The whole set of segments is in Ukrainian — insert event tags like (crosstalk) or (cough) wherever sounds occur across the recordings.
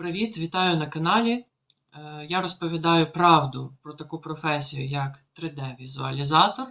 Привіт, вітаю на каналі. Е, Я розповідаю правду про таку професію, як 3D-візуалізатор.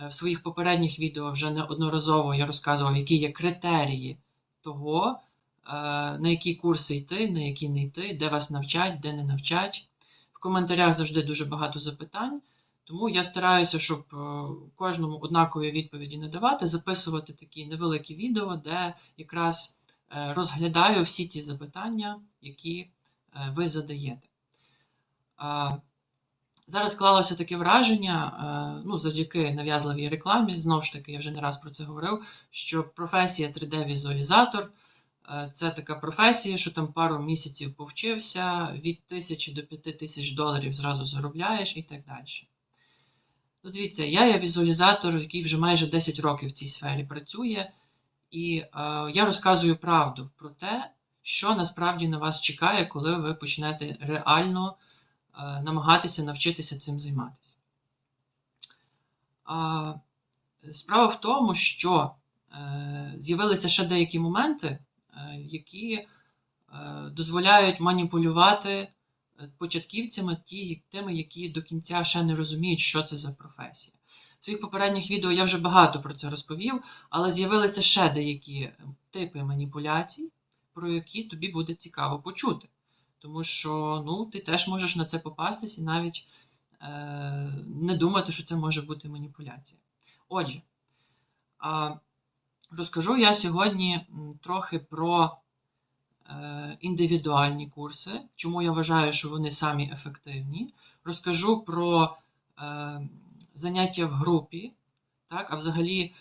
Е, В своїх попередніх відео вже неодноразово я розказував, які є критерії того, е, на які курси йти, на які не йти, де вас навчать, де не навчать. В коментарях завжди дуже багато запитань, тому я стараюся, щоб кожному однакові відповіді не давати, записувати такі невеликі відео, де якраз розглядаю всі ті запитання, які е, ви задаєте. Зараз склалося таке враження, е, ну, завдяки нав'язливій рекламі, знову ж таки, я вже не раз про це говорив, що професія 3D-візуалізатор е, це така професія, що там пару місяців повчився, від тисячі до п'яти тисяч доларів зразу заробляєш і так далі. Ну, дивіться, я є візуалізатор, який вже майже 10 років в цій сфері працює, і е, я розказую правду про те, що насправді на вас чекає, коли ви почнете реально е, намагатися навчитися цим займатися. А, Справа в тому, що е, з'явилися ще деякі моменти, е, які е, дозволяють маніпулювати е, початківцями, ті, тими, які до кінця ще не розуміють, що це за професія. В своїх попередніх відео я вже багато про це розповів, але з'явилися ще деякі типи маніпуляцій, про які тобі буде цікаво почути. Тому що ну, ти теж можеш на це попастись і навіть е, не думати, що це може бути маніпуляція. Отже, розкажу я сьогодні трохи про е, індивідуальні курси, чому я вважаю, що вони самі ефективні. Розкажу про е, заняття в групі, так, а взагалі е,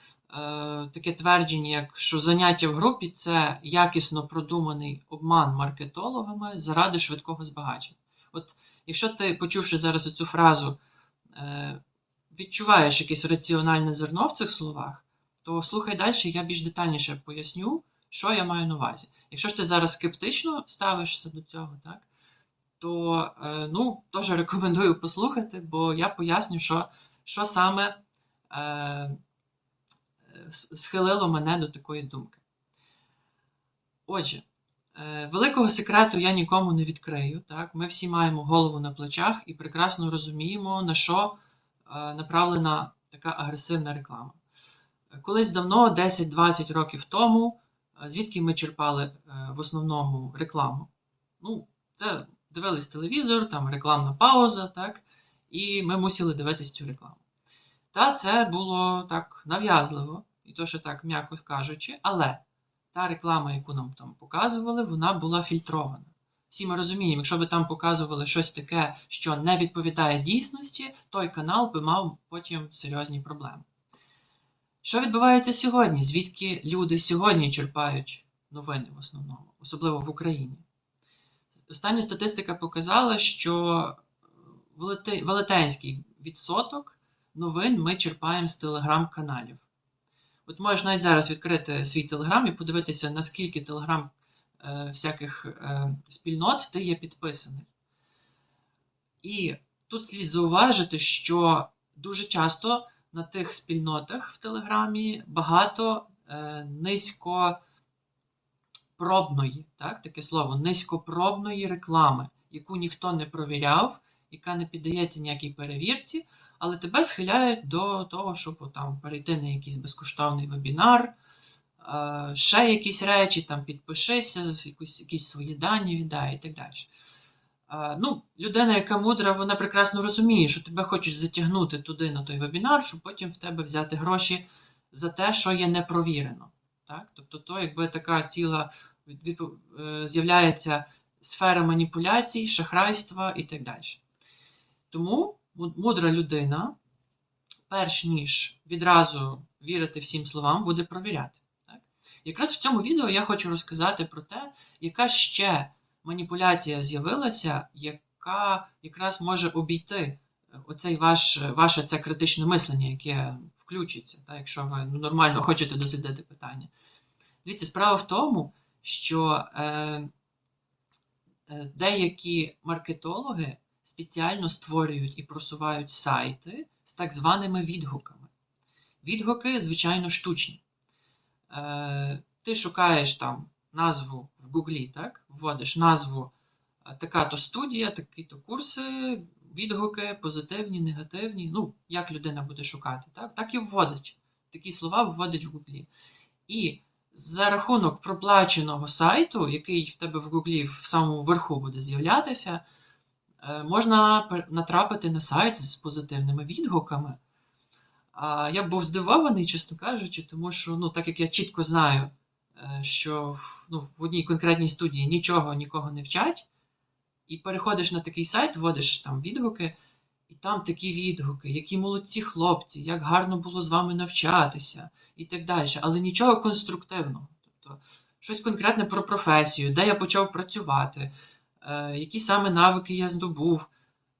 таке твердження, як що заняття в групі це якісно продуманий обман маркетологами заради швидкого збагачення. От якщо ти, почувши зараз цю фразу, е, відчуваєш якесь раціональне зерно в цих словах, то слухай далі, я більш детальніше поясню, що я маю на увазі. Якщо ж ти зараз скептично ставишся до цього, так, то е, ну, теж рекомендую послухати, бо я поясню, що, що саме е, схилило мене до такої думки. Отже, е, великого секрету я нікому не відкрию. Так? Ми всі маємо голову на плечах і прекрасно розуміємо, на що е, направлена така агресивна реклама. Колись давно, 10-20 років тому, е, звідки ми черпали е, в основному рекламу? Ну, це дивились телевізор, там рекламна пауза, так, і ми мусили дивитись цю рекламу. Та це було так нав'язливо, і то, що так, м'яко кажучи, але та реклама, яку нам там показували, вона була фільтрована. Всі ми розуміємо, якщо би там показували щось таке, що не відповідає дійсності, той канал би мав потім серйозні проблеми. Що відбувається сьогодні? Звідки люди сьогодні черпають новини в основному, особливо в Україні? Остання статистика показала, що велетенський відсоток новин ми черпаємо з телеграм-каналів. От можеш навіть зараз відкрити свій телеграм і подивитися, наскільки телеграм е, всяких е, спільнот ти є підписаний. І тут слід зауважити, що дуже часто на тих спільнотах в Телеграмі багато е, низькопробної, так, таке слово, низькопробної реклами, яку ніхто не провіряв, яка не піддається ніякій перевірці, але тебе схиляють до того, щоб там перейти на якийсь безкоштовний вебінар, е, ще якісь речі, там підпишися, якусь, якісь свої дані віддай і так далі. Е, Ну, людина, яка мудра, вона прекрасно розуміє, що тебе хочуть затягнути туди на той вебінар, щоб потім в тебе взяти гроші за те, що є непровірено. Так? Тобто, то якби така ціла е, з'являється сфера маніпуляцій, шахрайства і так далі. Тому мудра людина, перш ніж відразу вірити всім словам, буде провіряти. Так? Якраз в цьому відео я хочу розказати про те, яка ще маніпуляція з'явилася, яка якраз може обійти е, оцей ваш, ваше це критичне мислення, яке включиться, так, якщо ви ну, нормально хочете дослідити питання. Дивіться, справа в тому, що е, е, деякі маркетологи спеціально створюють і просувають сайти з так званими відгуками. Відгуки, звичайно, штучні. Е, ти шукаєш там назву в Гуглі, так? Вводиш назву е, така-то студія, такі-то курси, відгуки, позитивні, негативні. Ну, як людина буде шукати, так? Так і вводить. Такі слова вводить в Гуглі. І за рахунок проплаченого сайту, який в тебе в Гуглі в самому верху буде з'являтися, можна натрапити на сайт з позитивними відгуками. Я був здивований, чесно кажучи, тому що, ну, так як я чітко знаю, е, що ну, в одній конкретній студії нічого нікого не вчать, і переходиш на такий сайт, вводиш там відгуки, і там такі відгуки, які молодці хлопці, як гарно було з вами навчатися, і так далі. Але нічого конструктивного. Тобто, щось конкретне про професію, де я почав працювати, е, які саме навики я здобув.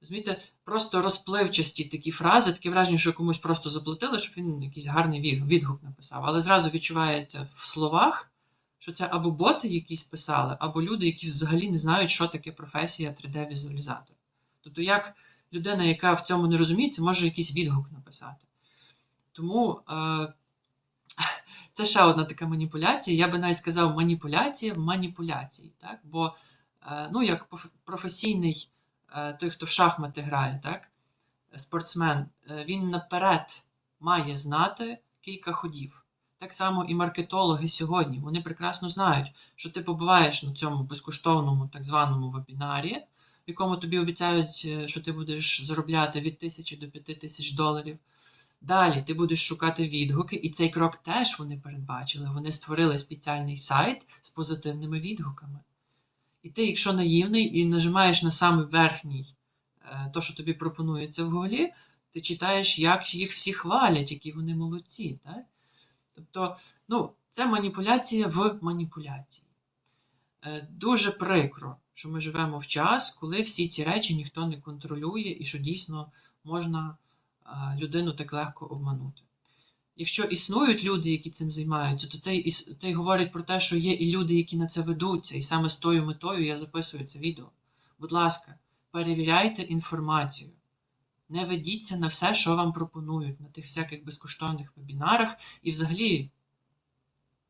Розумієте, просто розпливчасті такі фрази, таке враження, що комусь просто заплатили, щоб він якийсь гарний відгук написав. Але зразу відчувається в словах, що це або боти якісь писали, або люди, які взагалі не знають, що таке професія 3D-візуалізатор. Тобто, як людина, яка в цьому не розуміється, може якийсь відгук написати. Тому е, (laughs) це ще одна така маніпуляція. Я би навіть сказав, маніпуляція в маніпуляції. Так? Бо, е, ну, як професійний е, той, хто в шахмати грає, так? спортсмен, е, він наперед має знати кілька ходів. Так само і маркетологи сьогодні. Вони прекрасно знають, що ти побуваєш на цьому безкоштовному так званому вебінарі, в якому тобі обіцяють, е, що ти будеш заробляти від тисячі до п'яти тисяч доларів. Далі ти будеш шукати відгуки, і цей крок теж вони передбачили. Вони створили спеціальний сайт з позитивними відгуками. І ти, якщо наївний і нажимаєш на самий верхній, е, то, що тобі пропонується в Гуглі, ти читаєш, як їх всі хвалять, які вони молодці. Так? Тобто, ну, це маніпуляція в маніпуляції. Е, Дуже прикро, що ми живемо в час, коли всі ці речі ніхто не контролює і що дійсно можна людину так легко обманути. Якщо існують люди, які цим займаються, то це, і- це й говорить про те, що є і люди, які на це ведуться, і саме з тою метою я записую це відео. Будь ласка, перевіряйте інформацію. Не ведіться на все, що вам пропонують на тих всяких безкоштовних вебінарах, і взагалі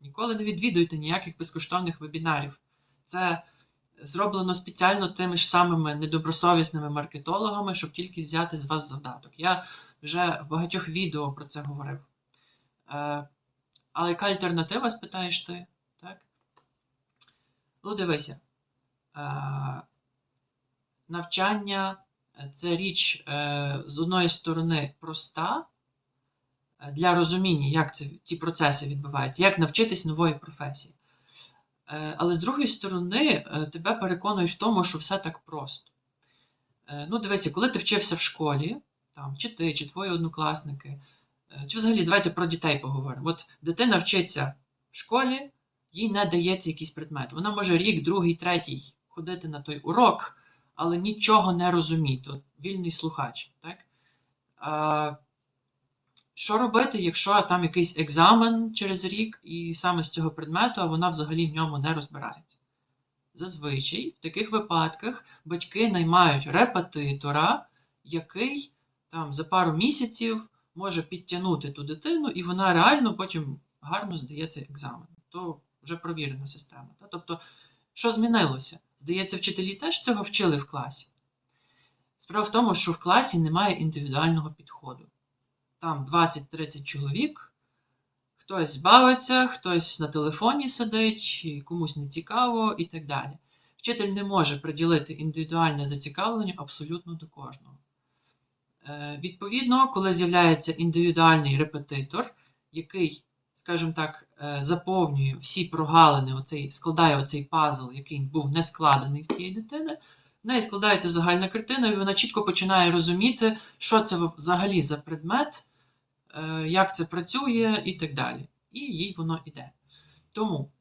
ніколи не відвідуйте ніяких безкоштовних вебінарів. Це зроблено спеціально тими ж самими недобросовісними маркетологами, щоб тільки взяти з вас завдаток. Я вже в багатьох відео про це говорив. Е, але яка альтернатива, спитаєш ти? Так? Ну, дивися. Е, навчання це річ е, з одної сторони проста для розуміння, як ці процеси відбуваються, як навчитись нової професії. Але з другої сторони, тебе переконують в тому, що все так просто. Ну, дивися, коли ти вчився в школі, там, чи ти, чи твої однокласники, чи взагалі давайте про дітей поговоримо. От дитина вчиться в школі, їй не дається якийсь предмет. Вона може рік, другий, третій ходити на той урок, але нічого не розуміти. От вільний слухач. Так? А, що робити, якщо там якийсь екзамен через рік, і саме з цього предмету, а вона взагалі в ньому не розбирається? Зазвичай в таких випадках батьки наймають репетитора, який там за пару місяців може підтягнути ту дитину, і вона реально потім гарно здає цей екзамен. То вже провірена система. Тобто, що змінилося? Здається, вчителі теж цього вчили в класі. Справа в тому, що в класі немає індивідуального підходу. Там 20-30 чоловік, хтось бавиться, хтось на телефоні сидить, комусь не цікаво і так далі. Вчитель не може приділити індивідуальне зацікавлення абсолютно до кожного. Е, Відповідно, коли з'являється індивідуальний репетитор, який, скажімо так, е, заповнює всі прогалини, оцей, складає оцей пазл, який був не складений в цієї дитини, в неї складається загальна картина, і вона чітко починає розуміти, що це взагалі за предмет, е, як це працює і так далі. І їй воно йде. Тому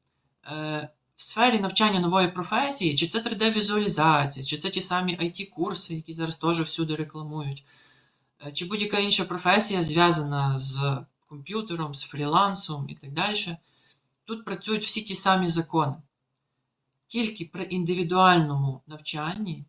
в сфері навчання нової професії, чи це 3D-візуалізація, чи це ті самі IT-курси, які зараз теж всюди рекламують, чи будь-яка інша професія зв'язана з комп'ютером, з фрілансом і так далі, тут працюють всі ті самі закони. Тільки при індивідуальному навчанні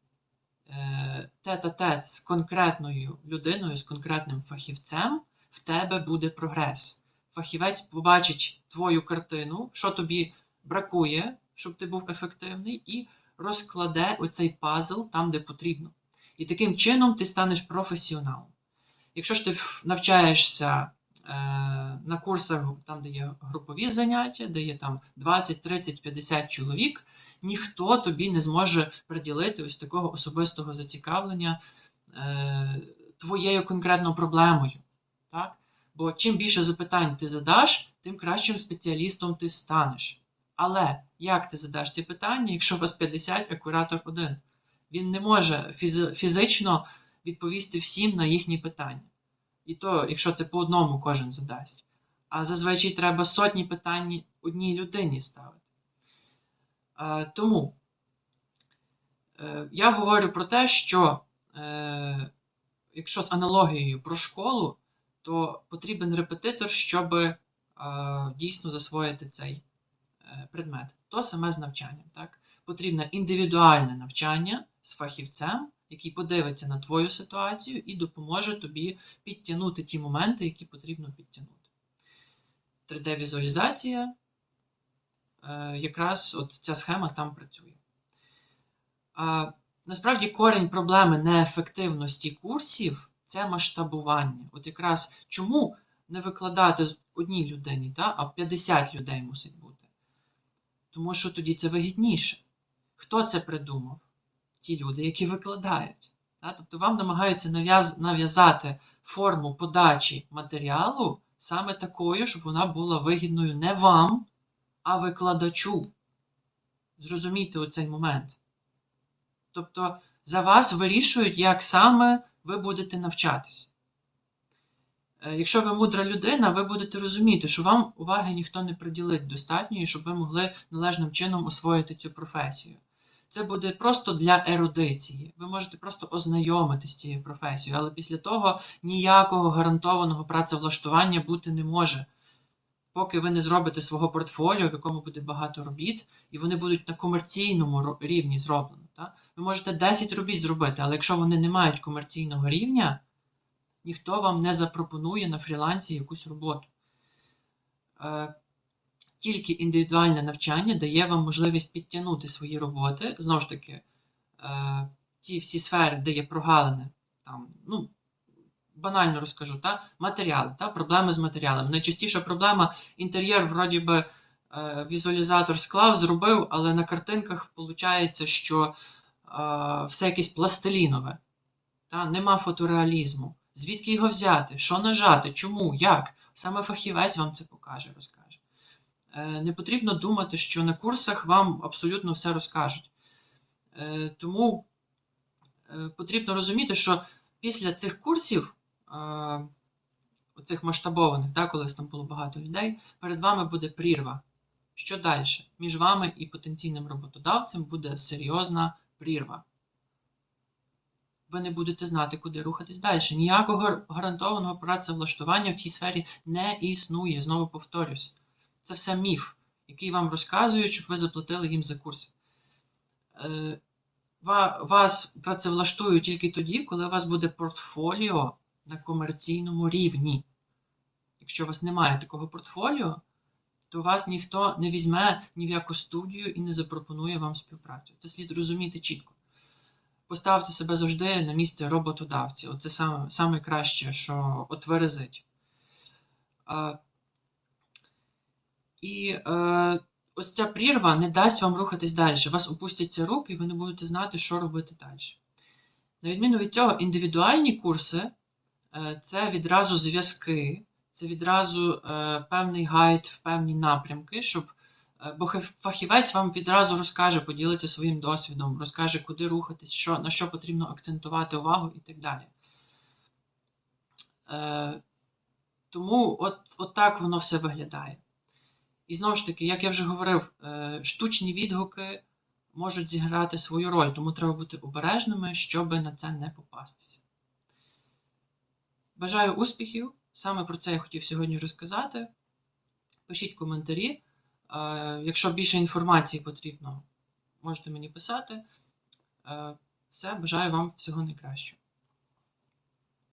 е, тет-а-тет з конкретною людиною, з конкретним фахівцем, в тебе буде прогрес. Фахівець побачить твою картину, що тобі бракує щоб ти був ефективний, і розкладе оцей пазл там, де потрібно. І таким чином ти станеш професіоналом. Якщо ж ти навчаєшся е, на курсах, там, де є групові заняття, де є там 20, 30, 50 чоловік, ніхто тобі не зможе приділити ось такого особистого зацікавлення е, твоєю конкретною проблемою. Так? Бо чим більше запитань ти задаш, тим кращим спеціалістом ти станеш. Але як ти задаш ці питання, якщо у вас 50, а куратор один? Він не може фізи- фізично відповісти всім на їхні питання. І то, якщо це по одному кожен задасть. А зазвичай треба сотні питань одній людині ставити. Тому е, я говорю про те, що е, якщо з аналогією про школу, то потрібен репетитор, щоб е, дійсно засвоїти цей предмет. То саме з навчанням. Так? Потрібне індивідуальне навчання з фахівцем, який подивиться на твою ситуацію і допоможе тобі підтягнути ті моменти, які потрібно підтягнути. 3D-візуалізація, е, якраз от ця схема там працює. Насправді корінь проблеми неефективності курсів це масштабування. От якраз чому не викладати з одній людині, та, а 50 людей мусить бути. Тому що тоді це вигідніше. Хто це придумав? Ті люди, які викладають. Тобто вам намагаються нав'яз- нав'язати форму подачі матеріалу саме такою, щоб вона була вигідною не вам, а викладачу. Зрозумійте оцей момент. Тобто за вас вирішують, як саме ви будете навчатись. Е, Якщо ви мудра людина, ви будете розуміти, що вам уваги ніхто не приділить достатньої, щоб ви могли належним чином освоїти цю професію. Це буде просто для ерудиції. Ви можете просто ознайомитись з цією професією, але після того ніякого гарантованого працевлаштування бути не може. Поки ви не зробите свого портфоліо, в якому буде багато робіт, і вони будуть на комерційному рівні зроблені. Та? Ви можете 10 робіт зробити, але якщо вони не мають комерційного рівня, ніхто вам не запропонує на фрілансі якусь роботу. Тільки індивідуальне навчання дає вам можливість підтягнути свої роботи. Знову ж таки, е, ті всі сфери, де є прогалини, там, ну, банально розкажу, та, матеріали, та, проблеми з матеріалами. Найчастіша проблема інтер'єр, вроді би, е, візуалізатор склав, зробив, але на картинках виходить, що е, все якесь пластилінове. Та, нема фотореалізму. Звідки його взяти? Що нажати? Чому? Як? Саме фахівець вам це покаже, розкаже. Е, Не потрібно думати, що на курсах вам абсолютно все розкажуть. Е, Тому е, потрібно розуміти, що після цих курсів, оцих масштабованих, так, коли там було багато людей, перед вами буде прірва. Що далі? Між вами і потенційним роботодавцем буде серйозна прірва. Ви не будете знати, куди рухатись далі. Ніякого гарантованого працевлаштування в тій сфері не існує. Знову повторюсь. Це все міф, який вам розказують, щоб ви заплатили їм за курси. Е, Вас працевлаштують тільки тоді, коли у вас буде портфоліо на комерційному рівні. Якщо у вас немає такого портфоліо, то вас ніхто не візьме ні в яку студію і не запропонує вам співпрацю. Це слід розуміти чітко. Поставте себе завжди на місце роботодавця. Оце саме, саме краще, що отверезить. І е, ось ця прірва не дасть вам рухатись далі. Вас опустяться руки, і ви не будете знати, що робити далі. На відміну від цього, індивідуальні курси е, це відразу зв'язки, це відразу е, певний гайд в певні напрямки, щоб е, бо фахівець вам відразу розкаже, поділиться своїм досвідом, розкаже, куди рухатись, що, на що потрібно акцентувати увагу і так далі. Е, тому от, от так воно все виглядає. І знову ж таки, як я вже говорив, е, штучні відгуки можуть зіграти свою роль, тому треба бути обережними, щоб на це не попастися. Бажаю успіхів! Саме про це я хотів сьогодні розказати. Пишіть коментарі. Е, Якщо більше інформації потрібно, можете мені писати. Е, Все, бажаю вам всього найкращого.